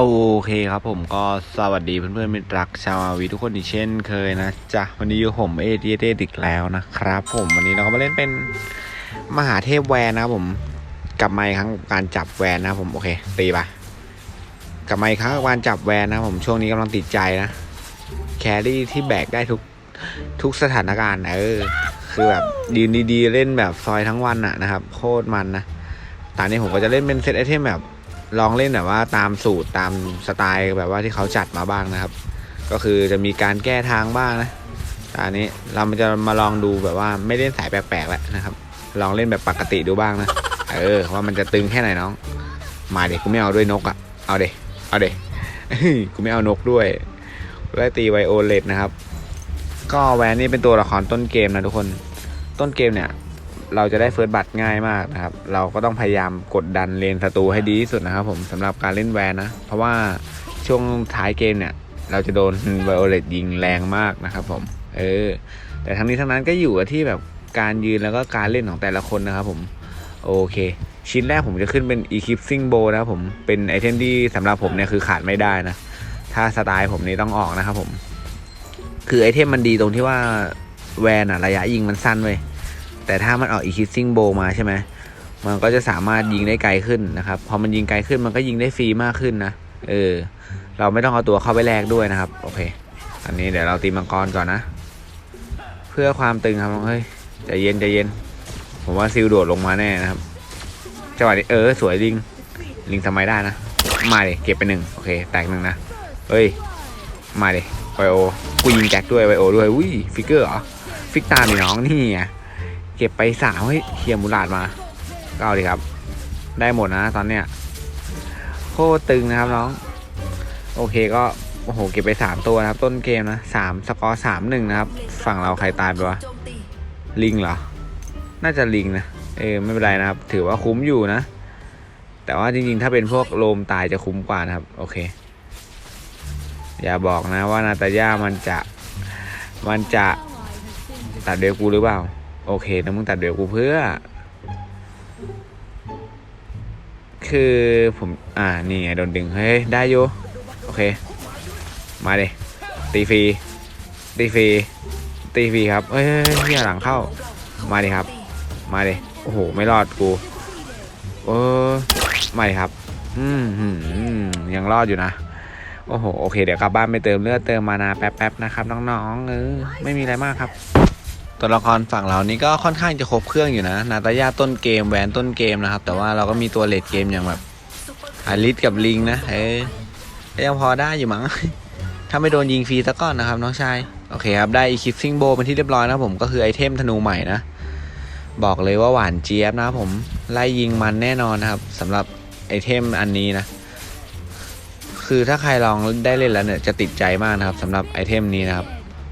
โอเคครับผมก็สวัสดีเพื่อนๆมิตรรักชาวอาวีทุกคนอีกเช่นเคยนะจ๊ะวันนี้อยู่ผมเอเดเดอีกแล้วนะครับผมวันนี้เราก็มาเล่นเป็นมหาเทพแวนนะครับผมกลับมาอีกครั้งกับการจับแวนนะครับผมโอเคตีไปกลับมาอีกครั้งกับการจับแวนนะครับผมช่วงนี้กำลังติดใจนะแครี่ที่แบกได้ทุกทุกสถานการณ์เออคือแบบยืนดีๆเล่นแบบซอยทั้งวันอะนะครับโคตรมันนะตอนนี้ผมก็จะเล่นเป็นเซตไอเทมแบบ ลองเล่นแบบว่าตามสูตรตามสไตล์แบบว่าที่เขาจัดมาบ้างนะครับ ก็คือจะมีการแก้ทางบ้างนะแต่อันนี้เราจะมาลองดูแบบว่าไม่เล่นสายแปลกๆแล้วนะครับ ลองเล่นแบบปกติดูบ้างนะเออว่ามันจะตึงแค่ไหนน้อง มาเด็กกูไม่เอาด้วยนกอะ่ะเอาเด็กเอาเด็กกูไม่เอานกด้วยกูได้ตีไวโอเลตนะครับ ก็แวนนี่เป็นตัวละครต้นเกมนะทุกคน ต้นเกมเนี่ย เราจะได้เฟิร์สบัตง่ายมากนะครับ เราก็ต้องพยายามกดดันเลนศัตรูให้ดีที่สุดนะครับผมสำหรับการเล่นแวนนะ เพราะว่าช่วงท้ายเกมเนี่ย เราจะโดนไวโอเลตยิงแรงมากนะครับผม เออ แต่ทั้งนี้ทั้งนั้นก็อยู่ที่แบบการยืนแล้วก็การเล่นของแต่ละคนนะครับผม โอเค ชิ้นแรกผมจะขึ้นเป็น Eclipsing Bow นะครับผม เป็นไอเทมที่สำหรับผมเนี่ยคือขาดไม่ได้นะ ถ้าสไตล์ผมนี่ต้องออกนะครับผม คือไอเทมมันดีตรงที่ว่าแวนอะระยะยิงมันสั้นเว้ย แต่ถ้ามันออกอีคิ s ซิ่งโบมาใช่ไหมมันก็จะสามารถยิงได้ไกลขึ้นนะครับพอมันยิงไกลขึ้นมันก็ยิงได้ฟรีมากขึ้นนะเออ เราไม่ต้องเอาตัวเข้าไปแลกด้วยนะครับ โอเค อันนี้เดี๋ยวเราตีมังกรก่อนนะ เพื่อความตึงครับเฮ้ยใจเย็นใจเย็น ผมว่าซิลโดดลงมาแน่นะครับจังหวะนี้เออสวยลิงลิงทำไมได้นะ มาดิเก็บไปหนึ่งโอเค แตกหนึ่งนะเฮ้ย มาดิไวโอกูยิงแจ็คด้วยไวโอด้วยอุ้ยฟิกเกอร์เหรอฟิกตามดิน้องนี่ไง เก็บไปสามเฮ้ยเฮียมูลาดมาก็เอาดิครับ ได้หมดนะตอนเนี้ยโคตรตึงนะครับน้อง โอเคก็โอ้โหเก็บไปสามตัวนะครับ ต้นเกมนะสามสกอร์สามหนึ่งนะครับ ฝั่งเราใครตายไปวะลิงเหรอ น่าจะลิงนะเออไม่เป็นไรนะครับ ถือว่าคุ้มอยู่นะ แต่ว่าจริงๆ ถ้าเป็นพวกโลมตายจะคุ้มกว่านะครับ โอเค อย่าบอกนะว่านาตาย่ามันจะมันจะตัดเดวกูหรือเปล่า โอเคนะมึงตัดเดี๋ยวกูเพื่อ คือผมอ่านี่ไงโดนดึงเฮ้ยได้อยู่โอเค มาเลยตีฟรีตีฟรีตีฟรีครับเฮ้ยเฮียหลังเข้ามาดิครับ มาดิโอ้โหไม่รอดกูเออไมาดิครับอืมหืมยังรอดอยู่นะโอ้โห โอเค เดี๋ยวกลับบ้านไปเติมเลือดเติมมานาแป๊บๆนะครับ น้องๆเออไม่มีอะไรมากครับ ตัวละครฝั่งเรานี่ก็ค่อนข้างจะครบเครื่องอยู่นะ นาตาย่าต้นเกมแหวนต้นเกมนะครับ แต่ว่าเราก็มีตัวเลดเกมอย่างแบบอาริสกับลิงนะเอ้ยยังพอได้อยู่มั้ง ถ้าไม่โดนยิงฟรีสักก้อนนะครับ น้องชาย โอเคครับ ได้อีคิปซิงโบเป็นที่เรียบร้อยนะผมก็คือไอเทมธนูใหม่นะ บอกเลยว่าหวานเจี๊ยบนะผมไล่ยิงมันแน่นอนนะครับสำหรับไอเทมอันนี้นะ คือถ้าใครลองได้เล่นแล้วเนี่ยจะติดใจมากนะครับสำหรับไอเทมนี้นะครับ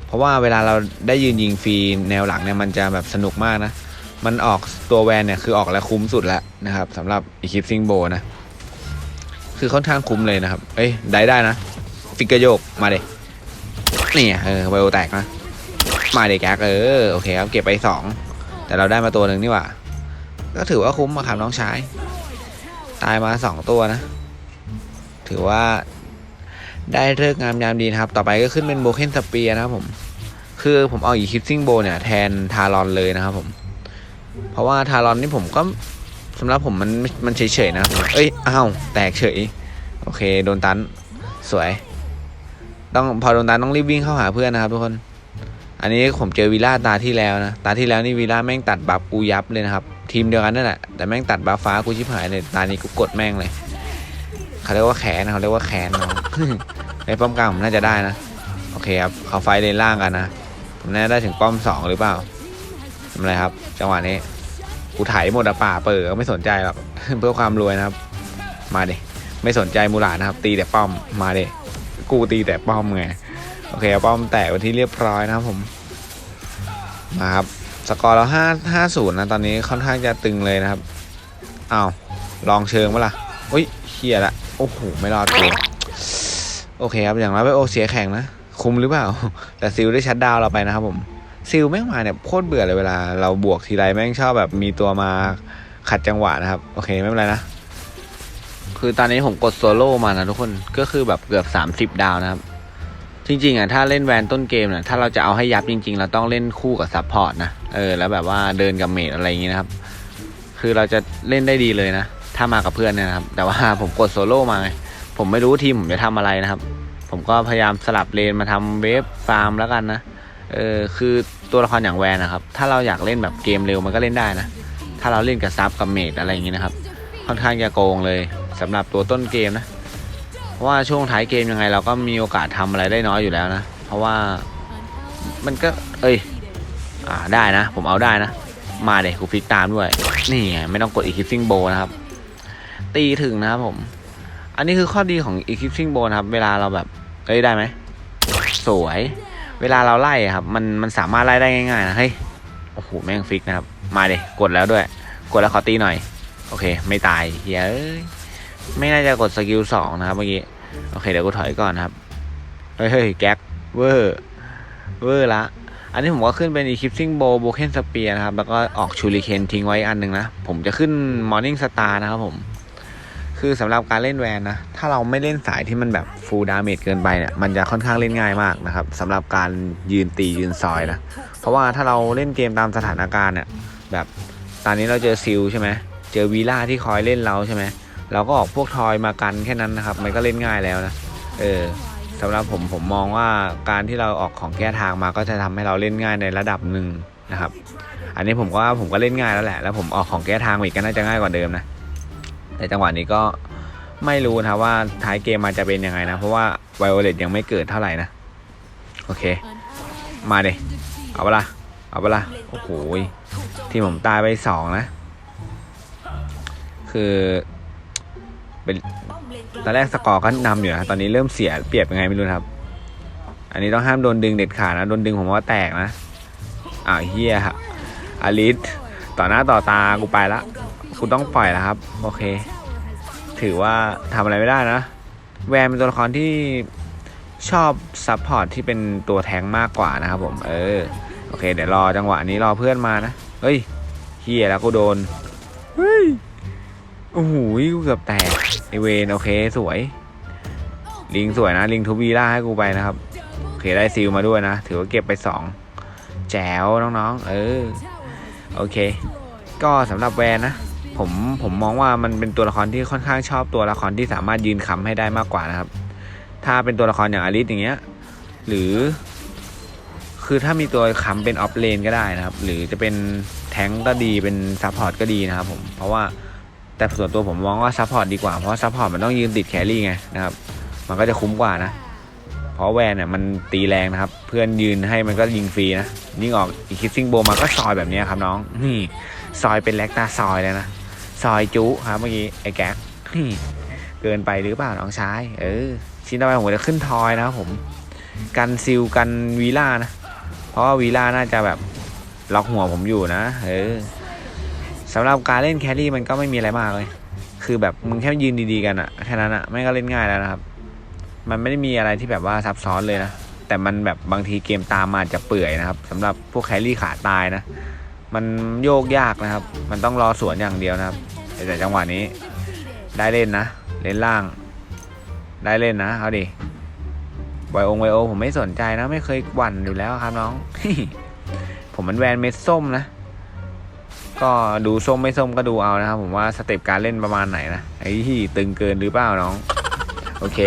เพราะว่าเวลาเราได้ยืนยิงฟรีแนวหลังเนี่ยมันจะแบบสนุกมากนะ มันออกตัวแวนเนี่ยคือออกแล้วคุ้มสุดแล้วนะครับสำหรับอีคิปซิงโบนะ คือค่อนข้างคุ้มเลยนะครับ เอ้ยได้ได้นะ ฟิกเกอร์โยกมาเด็นี่เออไวโอแตกนะ มาเด็กแก๊กเออโอเคครับเก็บไปสองแต่เราได้มาตัวหนึ่งนี่หว่า ก็ถือว่าคุ้มอะครับน้องชาย ตายมาสองตัวนะ ถือว่า ได้เลิกงามยามดีนะครับ ต่อไปก็ขึ้นเป็นโบเคนสเปียนะครับผม คือผมเอาอีคิปซิงโบเนี่ยแทนทารอนเลยนะครับผม เพราะว่าทารอนนี่ผมก็สำหรับผมมันมันเฉยๆนะครับเอ้ย อ้าว แตกเฉย โอเค โดนตัน สวย ต้องพอโดนตันต้องรีบวิ่งเข้าหาเพื่อนนะครับทุกคน อันนี้ผมเจอวีล่าตาที่แล้วนะ ตาที่แล้วนี่วีล่าแม่งตัดบัฟกูยับเลยนะครับ ทีมเดียวกันนั่นแหละ แต่แม่งตัดบัฟฟ้ากูชิบหายเลย ตานี้กูกดแม่งเลย เขาเรียกว่าแขนนะเขาเรียกว่าแขนเน้องในป้อมกลางผมน่าจะได้นะ โอเคครับเขาไฟเลนล่างกันนะ ผมน่าจะได้ถึงป้อมสองหรือเปล่าทำอะไรครับ จังหวะนี้ กูไถหมดอะป่าเปิดก็ไม่สนใจหรอก เพื่อความรวยนะครับ มาดิ ไม่สนใจมูลานะครับ ตีแต่ป้อม มาดิ กูตีแต่ป้อมไง โอเคเอาป้อมแตกไปที่เรียบร้อยนะครับผม มาครับ สกอร์เราห้าห้าศูนย์นะ ตอนนี้ค่อนข้างจะตึงเลยนะครับ อ้าว ลองเชิงปะล่ะอุ้ย เฮียละ โอ้โห ไม่รอดตัวโอเคครับ อย่างไรไปโอเสียแข่งนะ คุมหรือเปล่า แต่ซิลได้ชัดดาวเราไปนะครับผมซิลแม่งมาเนี่ยโคตรเบื่อเลยเวลา เราบวกทีไรแม่งชอบแบบมีตัวมาขัดจังหวะนะครับ โอเคไม่เป็นไรนะ คือตอนนี้ผมกดโซโล่มานะทุกคนก็คือแบบเกือบ30ดาวนะครับ จริงๆอะถ้าเล่นแวนต้นเกมเนี่ยถ้าเราจะเอาให้ยับจริง ๆ เราต้องเล่นคู่กับซัพพอร์ตนะเออแล้วแบบว่าเดินกับเมดอะไรอย่างงี้นะครับ คือเราจะเล่นได้ดีเลยนะ ถ้ามากับเพื่อนเนี่ยนะครับ แต่ว่าผมกดโซโล่มาไงผมไม่รู้ทีมผมจะทำอะไรนะครับ ผมก็พยายามสลับเลนมาทำเวฟฟาร์มแล้วกันนะเออคือตัวละครอย่างแวนนะครับ ถ้าเราอยากเล่นแบบเกมเร็วมันก็เล่นได้นะ ถ้าเราเล่นกับซับกับเมดอะไรอย่างงี้นะครับ ค่อนข้างจะโกงเลยสำหรับตัวต้นเกมนะเพราะว่าช่วงท้ายเกมยังไง เราก็มีโอกาสทำอะไรได้น้อยอยู่แล้วนะ เพราะว่ามันก็ เอ้ยอ่าได้นะ ผมเอาได้นะ มาเด็กกูพลิกตามด้วย นี่ไงไม่ต้องกดอีกคิปซิงโบนะครับ ตีถึงนะครับผม อันนี้คือข้อดีของอีคิปซิงโบนะครับ เวลาเราแบบ เอ้ยได้ไหม สวย เวลาเราไล่ครับ มันมันสามารถไล่ได้ง่ายๆนะเฮ้ย โอ้โห แม่งฟิกนะครับ มาเด็กดแล้วด้วย กดแล้วขอตีหน่อย โอเค ไม่ตายเฮ้ยเอ้ย ไม่น่าจะกดสกิลสองนะครับเมื่อกี้ โอเค เดี๋ยวกูถอยก่อนนะครับเฮ้ยเฮ้ยแก๊กเวอร์เวอร์ละอันนี้ผมก็ขึ้นเป็นอีคิปซิงโบโบเคนสเปียนะครับ แล้วก็ออกชูริเคนทิ้งไว้อันหนึ่งนะ ผมจะขึ้นมอร์นิ่งสตาร์นะครับผม คือสำหรับการเล่นแวนนะ ถ้าเราไม่เล่นสายที่มันแบบฟูลดาเมจเกินไปเนี่ย มันจะค่อนข้างเล่นง่ายมากนะครับสำหรับการยืนตียืนซอยนะ เพราะว่าถ้าเราเล่นเกมตามสถานการณ์เนี่ย แบบตอนนี้เราเจอซิลใช่ไหมเจอวีล่าที่คอยเล่นเราใช่ไหมเราก็ออกพวกทอยมากันแค่นั้นนะครับ มันก็เล่นง่ายแล้วนะ เออสำหรับผมผมมองว่าการที่เราออกของแก้ทางมาก็จะทำให้เราเล่นง่ายในระดับหนึ่งนะครับ อันนี้ผมก็ว่าผมก็เล่นง่ายแล้วแหละ แล้วผมออกของแก้ทางอีกก็น่าจะง่ายกว่าเดิมนะ แต่จังหวะนี้ก็ไม่รู้นะว่าท้ายเกมมาจะเป็นยังไงนะ เพราะว่าไวโอเลตยังไม่เกิดเท่าไหร่นะ โอเค มาเดเอาเปะล่าเอาเปะล่าโอ้โหที่ผมตายไปสองนะ คือเป็นตอนแรกสกอร์ก็นำอยู่นะตอนนี้เริ่มเสียเปรียบยังไงไม่รู้ครับ อันนี้ต้องห้ามโดนดึงเด็ดขาดนะโดนดึงผมว่าแตกนะอ้าวเฮียฮะอลิสต่อหน้าต่อตากูไปละ คุณต้องปล่อยแล้วครับ โอเค ถือว่าทำอะไรไม่ได้นะ แวนเป็นตัวละครที่ชอบซัพพอร์ตที่เป็นตัวแทงมากกว่านะครับผม เออ โอเค เดี๋ยวรอจังหวะนี้รอเพื่อนมานะ เฮ้ยเฮียแล้วกูโดน เฮ้ย โอ้โหกูเกือบแตกไอเวนโอเคสวย ลิงสวยนะ ลิงทูบีล่าให้กูไปนะครับ โอเคได้ซิลมาด้วยนะ ถือว่าเก็บไปสองแจ๋วน้องๆ เออ โอเค ก็สำหรับแวนนะ ผมผมมองว่ามันเป็นตัวละครที่ค่อนข้างชอบตัวละครที่สามารถยืนค้ำให้ได้มากกว่านะครับ ถ้าเป็นตัวละครอย่างอลิสอย่างเงี้ย หรือ คือถ้ามีตัวค้ำเป็นออฟเลนก็ได้นะครับ หรือจะเป็นแทงก็ดีเป็นซัพพอร์ตก็ดีนะครับผมเพราะว่าแต่ส่วนตัวผมมองว่าซัพพอร์ตดีกว่าเพราะซัพพอร์ตมันต้องยืนติดแครี่ไงนะครับ มันก็จะคุ้มกว่านะ เพราะแวนเนี่ยมันตีแรงนะครับ เพื่อนยืนให้มันก็ยิงฟรีนะยิงออกอีคิสซิงโบมาก็ซอยแบบนี้ครับน้องนี่ซอยเป็นแลกตาซอยเลยนะ ซอยจุครับเมื่อกี้ไอ้แก๊กนี่เกินไปหรือเปล่าน้องชายเออชิ้นต่อไปผมจะขึ้นทอยนะครับผมกันซิลกันวีล่านะ เพราะว่าวีล่าน่าจะแบบล็อกหัวผมอยู่นะเออสำหรับการเล่นแครี่มันก็ไม่มีอะไรมากเลย คือแบบมึงแค่ยืนดีๆกันอะแค่นั้นอะไม่งก็เล่นง่ายแล้วนะครับ มันไม่ได้มีอะไรที่แบบว่าซับซ้อนเลยนะแต่มันแบบบางทีเกมตามมาจะเปื่อยนะครับสำหรับพวกแครี่ขาตายนะ มันโยกยากนะครับ มันต้องรอสวนอย่างเดียวนะครับ แต่จังหวะนี้ ได้เล่นนะ เล่นล่าง ได้เล่นนะเอาดิไวองไวโอ ผมไม่สนใจนะ ไม่เคยหวั่นอยู่แล้วครับน้อง ผมมันแวนเม็ดส้มนะ ก็ดูส้มไม่ส้มก็ดูเอานะครับ ผมว่าสเต็ปการเล่นประมาณไหนนะไอ้ที่ตึงเกินหรือเปล่าน้อง โอเค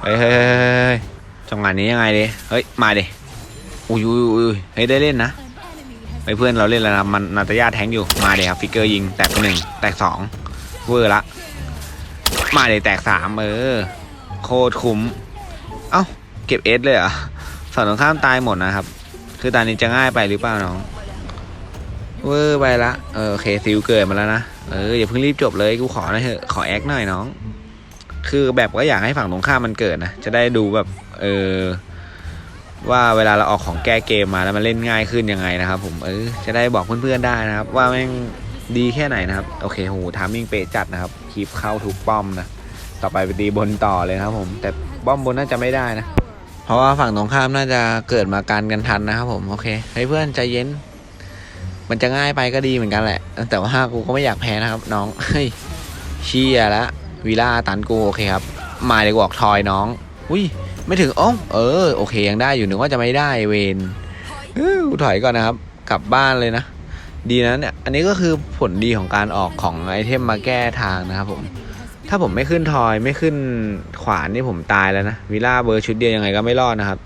เฮ้ยเฮ้ยเฮ้ยเฮ้ยจังหวะนี้ยังไงดิเฮ้ยมาดิอุ้ยอุ้ยอุ้ยเฮ้ยได้เล่นนะ ไปเพื่อนเราเล่นแล้วนะมันนาตาญาแทงอยู่มาเดี๋ยวครับฟิกเกอร์ยิงแตกหนึ่งแตกสองเวอร์ละมาเดี๋ยวแตกสามเออโคตรคุ้มเอ้าเก็บเอสเลยเหรอะฝั่งตรงข้ามตายหมดนะครับ คือตอนนี้จะง่ายไปหรือเปล่าน้องเวอร์ไปละเออโอเคซิลเกิดมาแล้วนะเอออย่าเพิ่งรีบจบเลยกูขอหน่อยเถอะขอแอคหน่อยน้อง คือแบบก็อยากให้ฝั่งตรงข้ามมันเกิดนะจะได้ดูแบบเออ ว่าเวลาเราออกของแก้เกมมาแล้วมันเล่นง่ายขึ้นยังไงนะครับ ผมเออจะได้บอกเพื่อนๆได้นะครับ ว่าแม่งดีแค่ไหนนะครับ โอเคโหทามมิ่งเป๊ะจัดนะครับคลิปเข้าทุกป้อมนะต่อไปไปตีบนต่อเลยครับ ผมแต่ป้อมบนน่าจะไม่ได้นะ เพราะว่าฝั่งตรงข้ามน่าจะเกิดมาการกันทันนะครับ ผมโอเคเฮ้ยเพื่อนใจเย็น มันจะง่ายไปก็ดีเหมือนกันแหละ แต่ว่ากูก็ไม่อยากแพ้นะครับ น้องเฮ้ยเชียละวีล่าตันกูโอเคครับมาเดี๋ยวกูออกทอยน้อง อุ้ย ไม่ถึงอ๋อเออโอเคยังได้อยู่หนึกว่าจะไม่ได้เวนเออกูถอยก่อนนะครับ กลับบ้านเลยนะ ดีนะเนี่ย อันนี้ก็คือผลดีของการออกของไอเทมมาแก้ทางนะครับผม ถ้าผมไม่ขึ้นทอยไม่ขึ้นขวานนี่ผมตายแล้วนะวิล่าเบอร์ชุดเดียวยังไงก็ไม่รอดนะครับ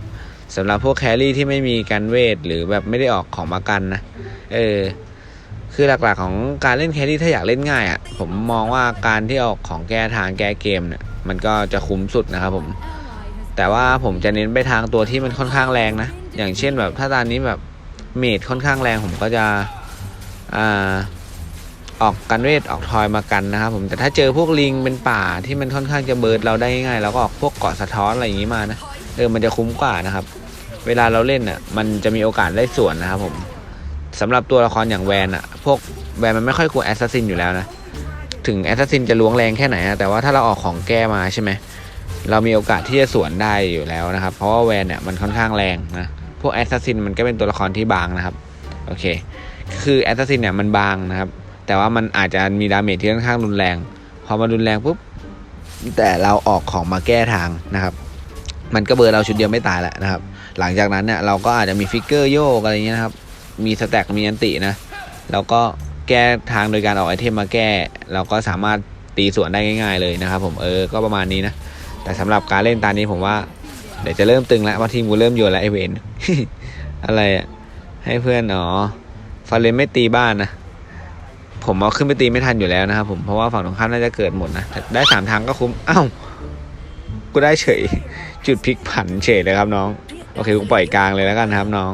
สำหรับพวกแครี่ที่ไม่มีการเวทหรือแบบไม่ได้ออกของมากันนะ เออ คือหลักๆของการเล่นแครี่ถ้าอยากเล่นง่ายอะ่ะ ผมมองว่าการที่ออกของแก้ทางแก้เกมเนี่ย มันก็จะคุ้มสุดนะครับผม แต่ว่าผมจะเน้นไปทางตัวที่มันค่อนข้างแรงนะ อย่างเช่นแบบถ้าตอนนี้แบบเมดค่อนข้างแรงผมก็จะอ่าออกกันเวทออกทอยมากันนะครับผมแต่ถ้าเจอพวกลิงเป็นป่าที่มันค่อนข้างจะเบิร์ดเราได้ง่ายๆเราก็ออกพวกเกาะสะท้อนอะไรอย่างนี้มานะเออมันจะคุ้มกว่านะครับ เวลาเราเล่นอะมันจะมีโอกาสได้ส่วนนะครับผมสำหรับตัวละครอย่างแวนอะพวกแวนมันไม่ค่อยกลัวแอสซัสซินอยู่แล้วนะถึงแอสซัสซินจะล้วงแรงแค่ไหนอะแต่ว่าถ้าเราออกของแก้มาใช่ไหม เรามีโอกาสที่จะสวนได้อยู่แล้วนะครับ เพราะว่าแวนเนี่ยมันค่อนข้างแรงนะ พวกแอสซัสซินมันก็เป็นตัวละครที่บางนะครับ โอเค คือแอสซัสซินเนี่ยมันบางนะครับ แต่ว่ามันอาจจะมีดาเมจที่ค่อนข้างรุนแรง พอมันรุนแรงปุ๊บ แต่เราออกของมาแก้ทางนะครับ มันก็เบอร์เราชุดเดียวไม่ตายแหละนะครับ หลังจากนั้นเนี่ยเราก็อาจจะมีฟิกเกอร์โยกอะไรเงี้ยนะครับ มีสแต็กมีอันตินะ แล้วก็แก้ทางโดยการออกไอเทมมาแก้ เราก็สามารถตีสวนได้ง่าย ๆ เลยนะครับ ผม เออ ก็ประมาณนี้นะ แต่สำหรับการเล่นตานี้ผมว่า เดี๋ยวจะเริ่มตึงแล้วว่าทีมกูเริ่มโยนแล้วไอเวนอะไรอะให้เพื่อนอ๋อฟาเลนไม่ตีบ้านนะผมเอาขึ้นไปตีไม่ทันอยู่แล้วนะครับผมเพราะว่าฝั่งตรงข้ามน่าจะเกิดหมดนะได้สามทางก็คุ้มอ้าวกูได้เฉย จุดพลิกผันเฉยเลยครับน้อง โอเคกูปล่อยกลางเลยแล้วกันครับน้อง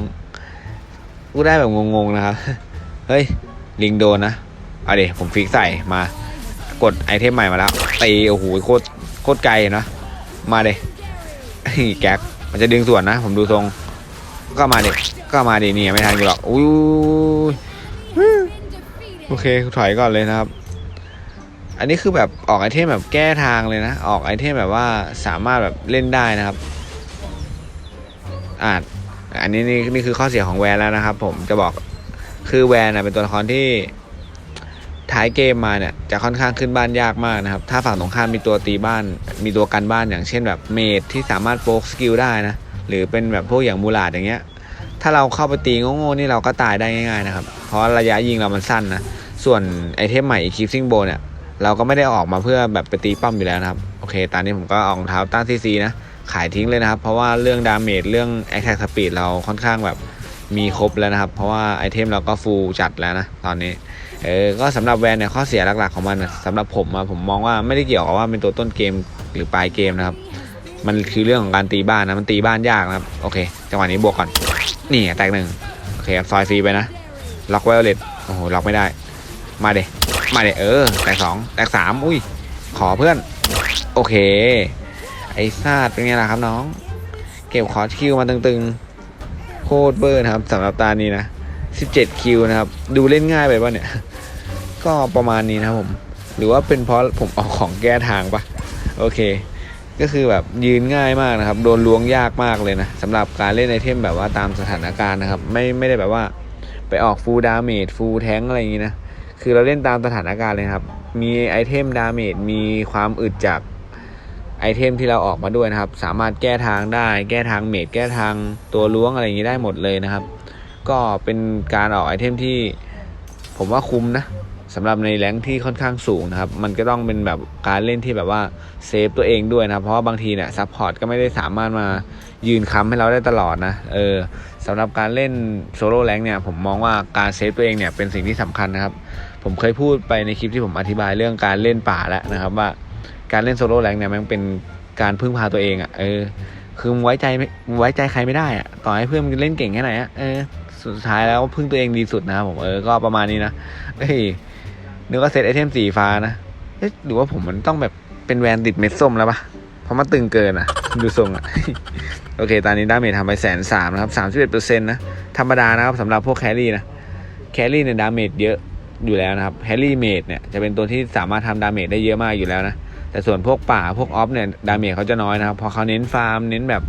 กูได้แบบงงๆนะครับ เฮ้ย ลิงโดนนะเอาเดี๋ยวผมฟิกใส่มากดไอเทมใหม่มาแล้วตีโอ้โหโคตรโคตรไกลนะ มาเดแก๊กมันจะดึงส่วนนะ ผมดูทรง ก็มาเด็ก็มาเด็นี่ไม่ทันกูหรอกอุ้ยโอเคถอยก่อนเลยนะครับ อันนี้คือแบบออกไอเทมแบบแก้ทางเลยนะ ออกไอเทมแบบว่าสามารถแบบเล่นได้นะครับ อาจอันนี้นี่นี่คือข้อเสียของแวนแล้วนะครับ ผมจะบอกคือแวนนะเป็นตัวละครที่ ท้ายเกมมาเนี่ยจะค่อนข้างขึ้นบ้านยากมากนะครับ ถ้าฝั่งตรงข้ามมีตัวตีบ้าน มีตัวกันบ้านอย่างเช่นแบบเมดที่สามารถโฟกสกิลได้นะ หรือเป็นแบบพวกอย่างมูลาดอย่างเงี้ย ถ้าเราเข้าไปตีโง่ๆนี่เราก็ตายได้ง่ายๆนะครับ เพราะระยะยิงเรามันสั้นนะ ส่วนไอเทมใหม่คีฟซิงโบเนี่ยเราก็ไม่ได้ออกมาเพื่อแบบไปตีป้อมอยู่แล้วนะครับ โอเค ตอนนี้ผมก็อารองเท้าต้านซีซีนะ ขายทิ้งเลยนะครับ เพราะว่าเรื่องดาเมจเรื่องแอคแท็กสปีดเราค่อนข้างแบบมีครบแล้วนะครับ เพราะว่าไอเทมเราก็ฟูลจัดแล้วนะตอนนี้ เออก็สำหรับแวนเนี่ยข้อเสียหลักๆของมันนะสำหรับผมอะผมมองว่าไม่ได้เกี่ยวกับว่าเป็นตัวต้นเกมหรือปลายเกมนะครับ มันคือเรื่องของการตีบ้านนะมันตีบ้านยากนะครับโอเค จังหวะนี้บวกก่อนนี่แตกหนึ่งโอเคซอยฟรีไปนะล็อกไวโอเลตโอ้โหล็อกไม่ได้ มาเดมาเดเออแตกสองแตกสามอุ้ยขอเพื่อน โอเค ไอ้ซาดเป็นไงล่ะครับน้อง เก็บคอร์สคิวมาตึงๆ โคตรเบอร์นะครับสำหรับตานี้นะ 17 คิวนะครับ ดูเล่นง่ายไปป่ะเนี่ย ก็ประมาณนี้นะครับผม หรือว่าเป็นเพราะผมเอาของแก้ทางปะโอเค ก็คือแบบยืนง่ายมากนะครับ โดนล้วงยากมากเลยนะสำหรับการเล่นไอเทมแบบว่าตามสถานการณ์นะครับ ไม่ไม่ได้แบบว่าไปออกฟูลดาเมจฟูลแทงอะไรอย่างนี้นะ คือเราเล่นตามสถานการณ์เลยครับ มีไอเทมดาเมจมีความอึดจากไอเทมที่เราออกมาด้วยนะครับ สามารถแก้ทางได้ แก้ทางเมจแก้ทางตัวล้วงอะไรอย่างนี้ได้หมดเลยนะครับ ก็เป็นการออกไอเทมที่ผมว่าคุ้มนะสำหรับในแรงที่ค่อนข้างสูงนะครับ มันก็ต้องเป็นแบบการเล่นที่แบบว่าเซฟตัวเองด้วยนะครับ เพราะว่าบางทีเนี่ยซัพพอร์ตก็ไม่ได้สามารถมายืนค้ำให้เราได้ตลอดนะ เออสำหรับการเล่นโซโล่แรงเนี่ย ผมมองว่าการเซฟตัวเองเนี่ยเป็นสิ่งที่สำคัญนะครับ ผมเคยพูดไปในคลิปที่ผมอธิบายเรื่องการเล่นป่าแล้วนะครับ ว่าการเล่นโซโล่แรงเนี่ยมันเป็นการพึ่งพาตัวเองอะ่ะ เออ คือไว้ใจไม่ไว้ใจใครไม่ได้อะ่ะ ต่อให้เพื่อนมึงเล่นเก่งแค่ไหนอะ่ะ เออ สุดท้ายแล้วพึ่งตัวเองดีสุดนะครับผมเออก็ประมาณนี้นะเฮ้ยนึกว่าเซตไอเทมสีฟ้านะเอ๊ะหรือว่าผมมันต้องแบบเป็นแวนติดเม็ดส้มแล้วปะเพราะมันตึงเกินอะ ดูทรงอะ โอเค ตอนนี้ดาเมจทำไปแสนสามนะครับสามสิบเอ็ดเปอร์เซ็นต์นะ ธรรมดานะครับสำหรับพวกแครี่นะ แครี่เนี่ยดาเมจเยอะอยู่แล้วนะครับแฮร์รี่เมดเนี่ยจะเป็นตัวที่สามารถทำดาเมจได้เยอะมากอยู่แล้วนะ แต่ส่วนพวกป่าพวกออฟเนี่ยดาเมจเขาจะน้อยนะครับ พอเขาเน้นฟาร์มเน้นแบบ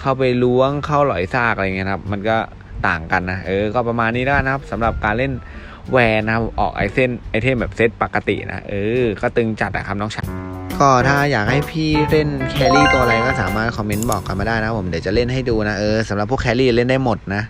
เข้าไปล้วงเข้าหลอยซากอะไรเงี้ยครับ มันก็ ต่างกันนะเออก็ประมาณนี้แล้วนะครับสำหรับการเล่นแวนนะครับออกไอเส้นไอเทมแบบเซตปกตินะเออก็ตึงจัดอะครับน้องชายก็ถ้าอยากให้พี่เล่นแครี่ตัวอะไรก็สามารถคอมเมนต์บอกกันมาได้นะผมเดี๋ยวจะเล่นให้ดูนะเออสำหรับพวกแครี่เล่นได้หมดนะ